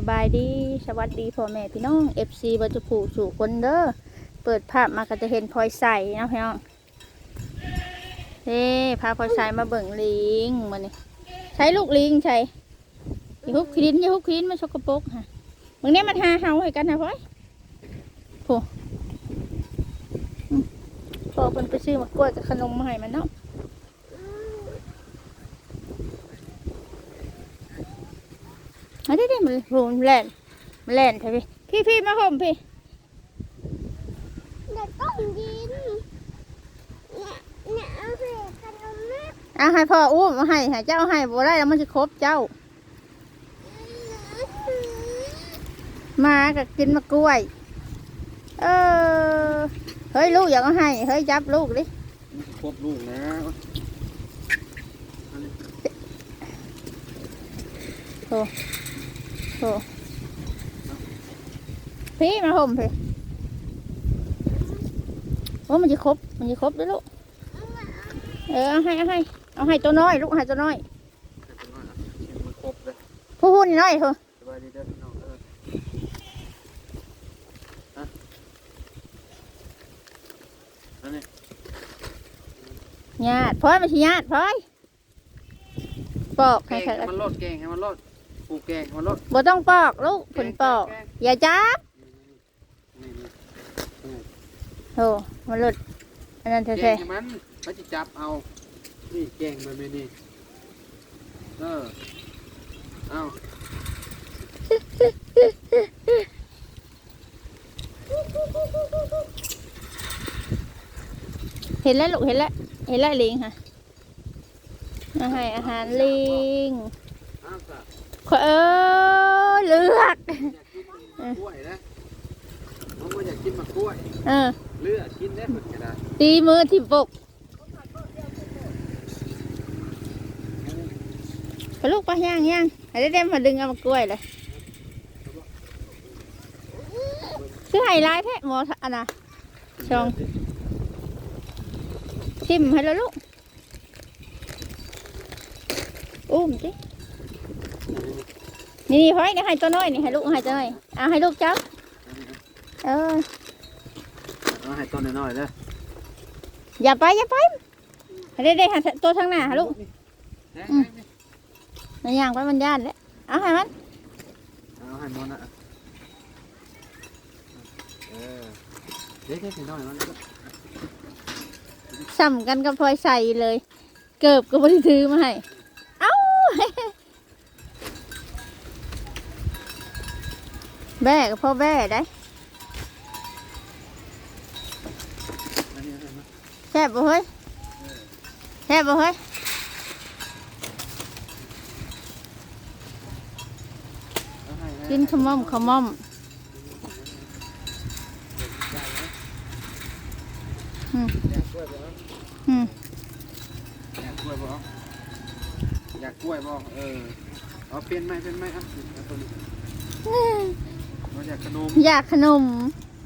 สบายดีสวัสดีพ่อแม่พี่น้อง FC บัจผูสู่คนเด้อเปิดภาพมาก็จะเห็นพลอยใส่นะพี่น้องเฮ้พาพลอยใส่มาเบิ่งลิงมานี่ใช้ลูกลิงใช่อย่าฮุบคลินอย่าฮุบคลินมาชกกระปรกฮะมึงเนี้ยมันหาเฮาให้กันนะพ่อยโอ้พ่อเพิ่นไปซื้อมากล้วยกับขนมมาให้มันเนาะ อันนี้ดิมันโหมนแล่นมันแล่นใช่พี่พี่พี่มาห่มพี่เด็กต้องกินเนี่ยเนี่ยเอาไปขนมนะเอาให้พ่ออุ้มมาให้ให้เจ้าให้บ่ได้แล้วมันจะครบเจ้ามาก็กินมากล้วย เออเฮ้ยลูกอยากเอาให้เฮ้ยจับลูกดิครบลูกนะโอ้ โหพี่มาห่มพี่โอ้มันจะครบ มันจะครบด้วยลูก เออเอาให้เอาให้ เอาให้ตัวน้อยลูกให้ตัวน้อยมันครบเลยผู้พูดน้อยเถอะสบายดีเด้อพี่น้องเออฮะอันนี้ญาติพลอยมาสิญาติพลอยปอกแกให้งใครให้มันรดแกงให้มันรด ปลูกแกงให้มันรดบ่ต้องปอกลูกผลปอก อย่าจับนี่นี่โอ้มันหลุดอันนั้นแกแท้งให้มันมันจะจับเอา นี่แกงมันไม่นี่เออเอาๆเห็นแล้วลูกเห็นแล้วเห็นแล้วลิงค่ะมาให้อาหารลิงเอาสะ ขอเออเลือกอยากกินมะกล้วยนะผมก็อยากกินมะกล้วย เออเลือกกินได้เหมือนกันนะตีมือที่ปกไปลูกไปย่างย่างให้ได้เด็มมาดึงเอามากล้วยเลยคือไฮไลท์แท้หมออันน่ะชองทิมให้แล้วลูกอุ้มจิ นี่นี่พ่อยนี่ให้ตัวน้อยนี่ให้ลูกให้ตัวน้อยเอาให้ลูกจับเออเอาให้ต้นน้อยๆเด้ออย่าไปอย่าไปให้ได้ได้หาตัวทางหน้าหาลูกแหน่อืมในอย่างไปมันย่านแล้วเอาให้มันเอาให้มันนะเออเด็กๆน้อยๆมันสัมกันกับพลอยใส่เลย เกิบก็บริถือมาให้ เอ้า แบ่กับพ่อแบ่ได้อันนี้อะไรนะแซ่บบ่เฮ้ยแซ่บบ่เฮ้ยกินขมอมขมอมอืมอยากกล้วยบ่อืมอยากกล้วยบ่อยากกล้วยบ่เออเอาเป็นไหมเป็นไหมอะเอาตัวนี้เราอยากขนมอยากขนม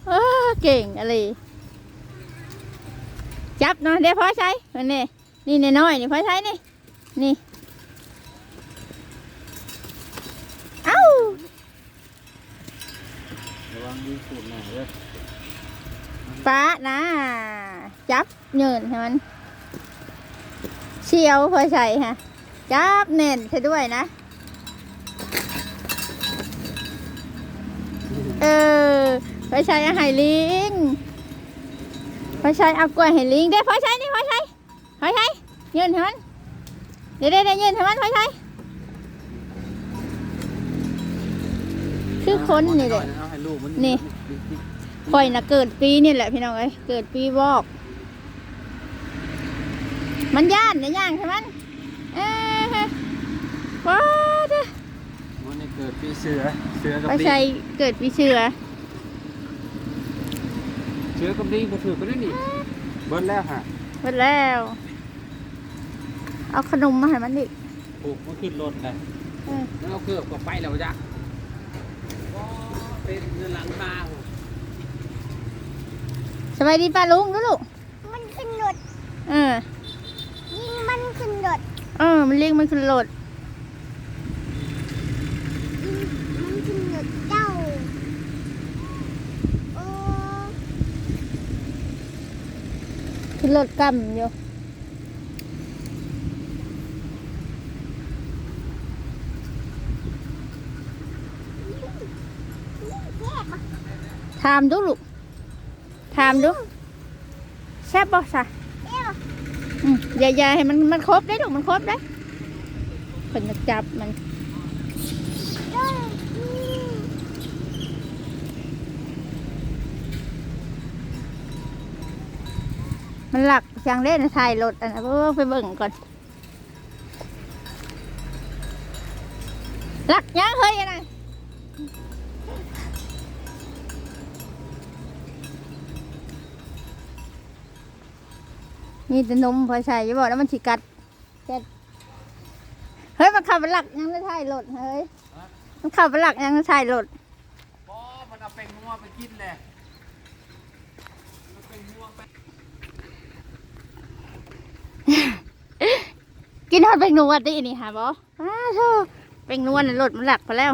เออเก่งอะไรจับหน่อยเดี๋ยวพ่อใช้อันนี้นี่น้อยๆนี่พ่อใช้นี่นี่เอ้าระวังดีสูดหน่อยเด้อฟ้านะจับเงินให้มันเชียวพอใส่ฮะจับเน่นใช่ด้วยนะ เออพอใช้อาหารลิงพอใช้เอากล้วยให้ลิงได้พอใช้นี่พอใช้พอใช้เงินให้มันเดี๋ยวได้ได้เงินให้มันพอใช้คือคนนี่แหละเอาให้ลูกมันนี่ข่อยนะเกิดปีนี่แหละพี่น้องเอ้ยเกิดปีวอก มันย่านเนี่ยย่างใช่ไหมนเอ้ยว้าเด้อมันนี่ เกิดปีเสือ เสือกับไปลิงใช้เกิดปีเสือ เสือกับลิงก็ถือกันได้นี่เบิ้ลแล้วฮะหมดแล้ว เอาขนมมาให้มันดิปลูกมันขึ้นรถเลยเออแล้วเอาเกือบก็ไปแล้วจ้ะก็เป็นเงินหลังมาโหสบายดีป้าลุงดูลูก มันขึ้นรถเออ ยิงมันขึ้นรถ เออ มันเรียกมันขึ้นรถ ยิงมันขึ้น ขึ้นรถกำอยู่ถามดูลูกถามดูแซ่บบ่ซะอืมอย่าอย่าให้มันมันครบได้ลูกมันครบได้คนจะจับมัน มันหลักจังเล่นถ่ายรถอันนะเพิ่งไปเบิ่งก่อนหลักยังเฮ้ยอันนะนี่จะนมพอใส่จะบอกแล้วมันฉีกัดกัดเฮ้ยมันขับไปหลักยังไม่ถ่ายรถเฮ้ยมันขับไปหลักยังไม่ถ่ายรถบอมันเอาเป็นงัวไปกินแหละมันเป็นงัวไป กินทอดเป็งนวดดินี่ฮะบออ้าโธ่เป็งนวดน่ะรถมันหลักไปแล้ว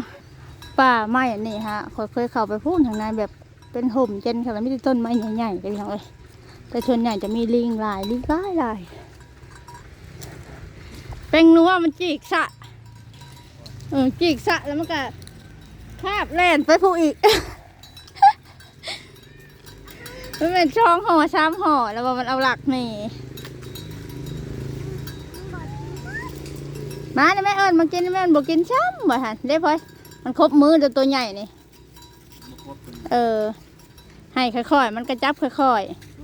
ป่าไม้อันนี้ฮะคอยเคยเข้าไปพูดทางในแบบเป็นห่มเจนค่ะแล้วไม่ได้ต้นไม้ใหญ่ๆกันทั้งเลยแต่ส่วนใหญ่จะมีลิงหลายลิงหลายหลายเป็งนัวมันจีกสะเออจีกสะแล้วมันก็คาบแล่นไปผู้อีกมันเป็นช่องห่อช้ำห่อแล้วว่ามันเอาหลักนี่ มาเนี่ยแม่เอิญมากินแม่บอกกินช้ำบ่ทันได้พอยมันครบมือเดี๋ยวตัวใหญ่นี่เออ ให้ค่อยๆ มันกระจับค่อยๆ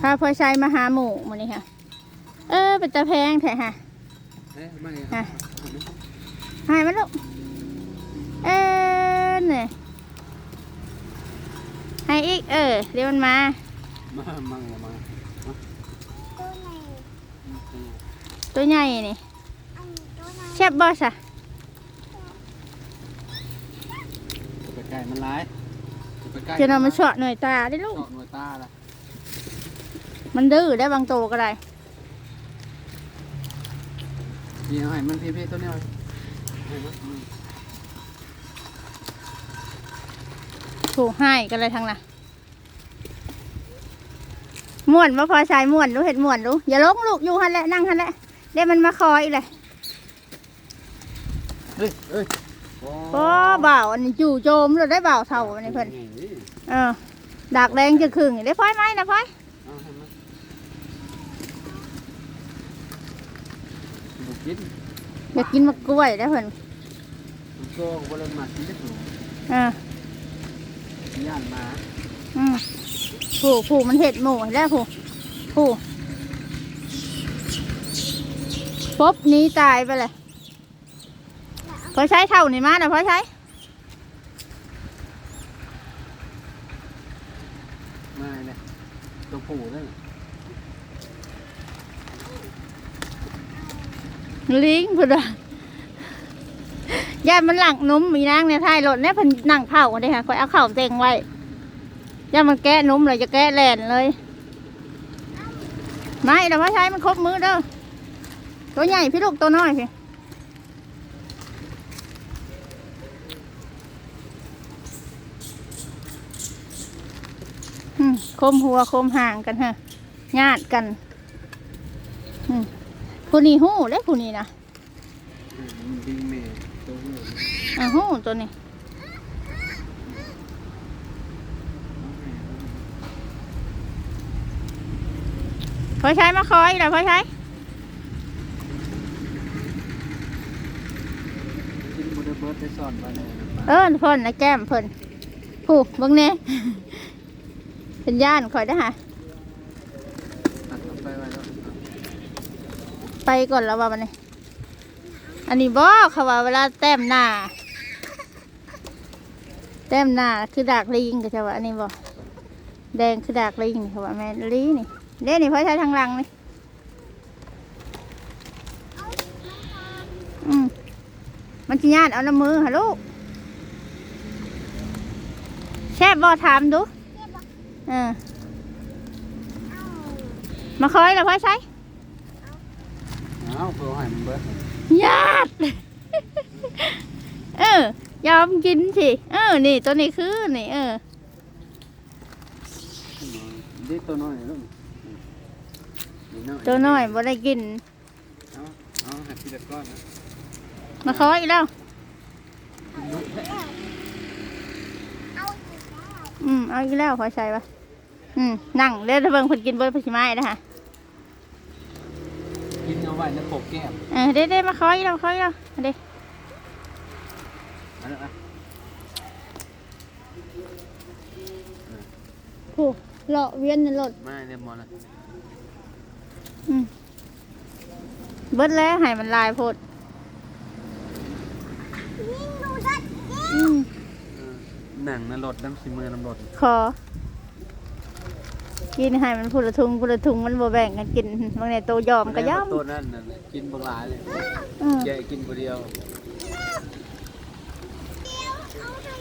พาพอใช้มาหาหมูมันนี่ค่ะ เออเป็นตาแพงแท้ค่ะให้มันลูกเออเนี่ย ให้อีกเออ เดี๋ยวมันมา มามามาตัวไหนตัวใหญ่นี่อันตัวไหนแชบบอสอะไปไก่มันร้ายไปไก่จะนำมันเฉาะหน่อยตาได้ลูก เจาะหน่วยตาละมันดื้อได้บางตัวก็ได้ นี่เอาให้มันพี่ๆตัวนี้เอาให้มันอืม ถูกให้กันเลยทั้งน่ะม่วนมาพอใช้ม่วนรู้เห็ดม่วนรู้อย่าลงลูกอยู่หันแหละนั่งหันแหละเดี๋ยวมันมาคอยเลยเฮ้ยเอ้ยโอ้บ่าวอันนี้จู่โจมเราได้บ่าวเท่าอันนี้เพิ่นนี่เออดากแดงจะขึงได้พอยไหมนะพอยเอาให้มันบุกินอยากกินมะกล้วยได้อเพิ่นมันก็บริมากินได้ถูกเออ ย่านมาอืมผูผูมันเห็ดหมูได้ผูผูปุ๊บหนี้ตายไปเลยพอใช้เท่านี่มานะพอใช้ มาเลยตัวผู้นั่นลิงพุ่นว่า ย่ามันหลังนุ่มมีนางในท้ายรถเนี่ยเพิ่นนั่งเผาเลยค่ะคอยเอาเข่าเต็งไว้ย่ามันแกะนุ่มเลยจะแกะแหลนเลย ไม่แต่ว่าใช้มันครบมือเด้อตัวใหญ่พี่ลูกตัวน้อยพี่อืมคมหัวคมห่างกันฮะญาติกันผู้นี้หู้เลยผู้นี้นะ มันดีเมย์ตัวผู้ อ่าหู้ตัวนี้พอใช้มาคอยแล้วพอใช้กินบูเดเบิร์ดได้สอนไปเลยเออเพิ่นนะแก้มเพิ่นผู้เบิ่งแหน่เป็นย่านคอยได้อฮะตัดไปไว้แล้วไปก่อนแล้วว่ามันนี่อันนี้บ่เขาว่าเวลาแต้มหน้า แต้มหน้าคือดากลิงก็จะว่าอันนี้บ่แดงคือดากลิงนี่เขาว่าแม่นลีนี่เด้นี่เพราะใช้ทางลังนี่อืมมันจะญาติเอาน้ำมือฮะลูกแช่บบ่ถามดูเออมาคอยแล้วพ่อใช้เอาเพื่อให้มันเบิดญาติเออ ยอมกินสิ เออ นี่ตัวนี้คือ นี่ เออเด็กตัวน้อยลูกตัวน้อยบ่ได้กิน เอาเอาหัดทีละก้อนนะมาขออีกแล้วเอาอีกแล้ว อืม เอาอีกแล้วขอใส่ปะอืม นั่งเดี๋ยวถ้าเบิ่งเพิ่นกินเบิดเพิ่นสิมาอีกนะคะกินเอาไว้ในปกแก้มเออเด้เด้มาขออีกแล้วขออีกแล้วเด้เอันนั้นอะ โอ้เลาะเวียนในรถมาเรียบร้อยแล้วอืมเบิดแล้วให้มันลายโพดวิ่งดูดัดดิอืมเออหนังน้ำรถน้ำซีมือน้ำรถขอกินให้มันพูละทุงพูละทุงมันบ่แบ่งกันกินบางในโตยอมก็ยอมตัวนั่นน่ะกินบางหลายเลยเออแกะกินคนเดียว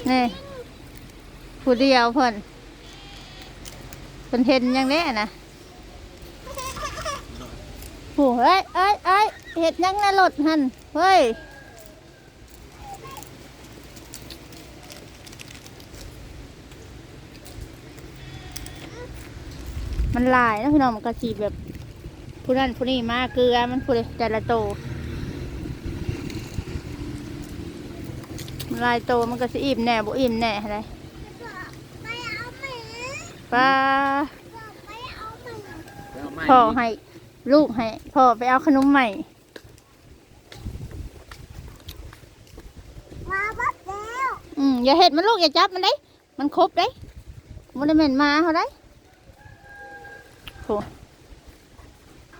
นี่ผู้เดียวเพิ่นเพิ่นเห็นยังแน่นะโอ้เอ้ยเอ้ยเอ้ยเห็ดยังในรถหันเฮ้ยมันลายนะพี่น้องมันก็สีแบบผู้นั้นผู้นี้มาเกลือมันผู้ใดแต่ละโตมันห ลายโตมันก็สิอิ่มแน่บ่อิ่มแน่อะไรไปเอาหมีป้าไปเอาหมีไปเอาไม้พ่อให้ลูกให้พ่อไปเอาขนมใหม่มาบัดแล้วอืมอย่าเห็ดมันลูกอย่าจับมันได้มันครบได้มันได้เหม็นมาเขาได้โห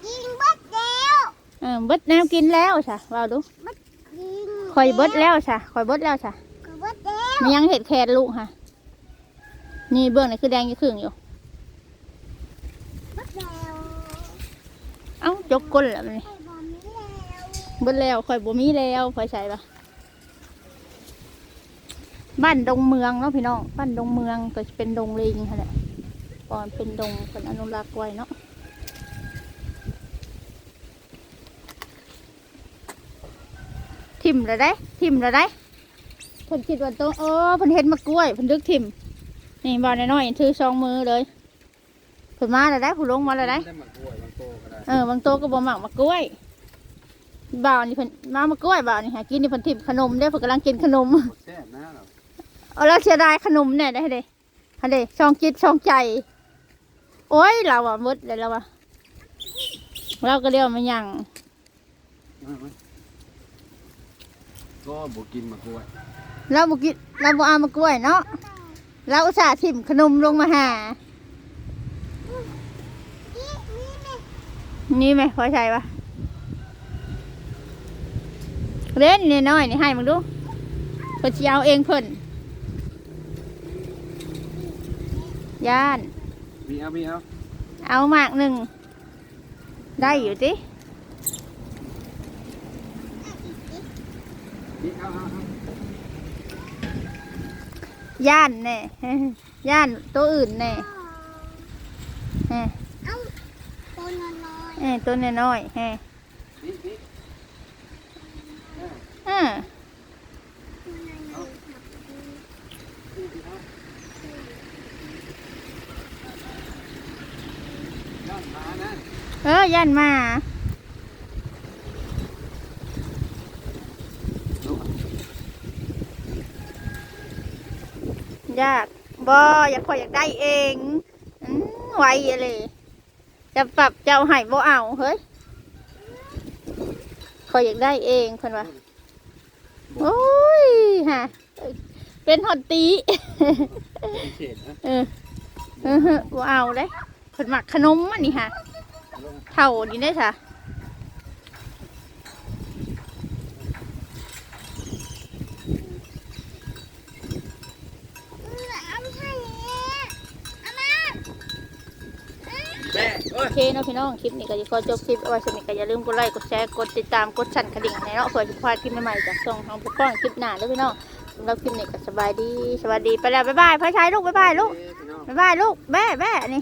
กินบัดแล้วเออเบิดแนวกินแล้วใช่ว่าดูกิน คอยเบิดแล้วใช่คอยเบิดแล้วใช่ก็บัดแล้วมันยังเห็ดแครลูกค่ะ นี่เบื้องนี่คือแดงยี่ครึ่งอยู่บัดแล้วเอ้าจกก้นแล้วมันนี่ไอ้บอมนี่แล้วเบิดแล้วคอยบ่มีแล้วคอยใส่ปะบ้านดงเมืองเนาะพี่น้องบ้านดงเมืองก็จะเป็นดงลิงค่ะแหละก่อนเป็นดงเป็นอนุรักษ์ไว้เนาะ ทิมเลยได้ ทิมเลยได้เพิ่นคิดว่าตัวเออเพิ่นเห็นมะกล้วยเพิ่นดึกทิมนี่บอลน้อยๆถือสองมือเลยเพิ่นมาเลยได้ผู้ลงมาเลยได้ได้หมักกล้วยบางโตก็ได้เออบางโตก็บ่หมักมะกล้วยบ่าวนี่เพิ่นมามะกล้วยบ่าวนี่หากินนี่เพิ่นทิมขนมเด้อเพิ่นกำลังกินขนมหมดแซ่บนะเราเอาแล้วเสียดายขนมเนี่ยได้เด้ฮันเด้ช่องจิตช่องใจ โอ้ยเราอะมดเลยเราอะเราก็เรียกว่ามันหยังเอาไหม ก็บอกกินหมักกล้วยเราบุกินเราบ่เอามากล้วยเนาะเราอุตส่าห์ทิมขนมลงมาหา นี่นี่นี่นี่ไหมพอใช่ปะเล่นนี่น้อยนี่ให้มึงดูเพิ่นสิเอาเองเพิ่นย่าน มีเอามีเอา เอามากหนึ่ง ได้อยู่ติ มีเอาเอาเอา ย่านแน่ย่านตัวอื่นแน่เอ้ยเอาตัวน้อยเอ้ยตัวน้อยๆเฮ้ยนี่นี่เออเออย้อนมานะเออย่านมา ยากบออยากคอยอยากได้เองอืมไวอะไรจะปรับเจ้าให้บ่เอาเฮ้ยคอยอยากได้เองคนว่าโอ้ยฮะเป็นหอดตีพิเศษนะเออเออฮะบ่เอาเลยคนหมักขนมอันนี้ฮะลูกเท่านี้ได้ค่ะ เอาให้เอามา แม่ เอ้โอเคเนาะพี่น้องคลิปนี้ก็จะขอจบคลิปเอาไว้สมิก็อย่าลืมกดไลค์กดแชร์กดติดตามกดสั่นกระดิ่งในเนาะเพื่อจะพลาดคลิปใหม่ๆจากช่องของพวกก้องคลิปหน้าเด้อพี่น้องสำหรับคลิปนี้ก็สบายดีสวัสดีไปแล้วบ๊ายบายพ่อชายลูกบ๊ายบายลูกบ๊ายบายลูกแม่แม่นี่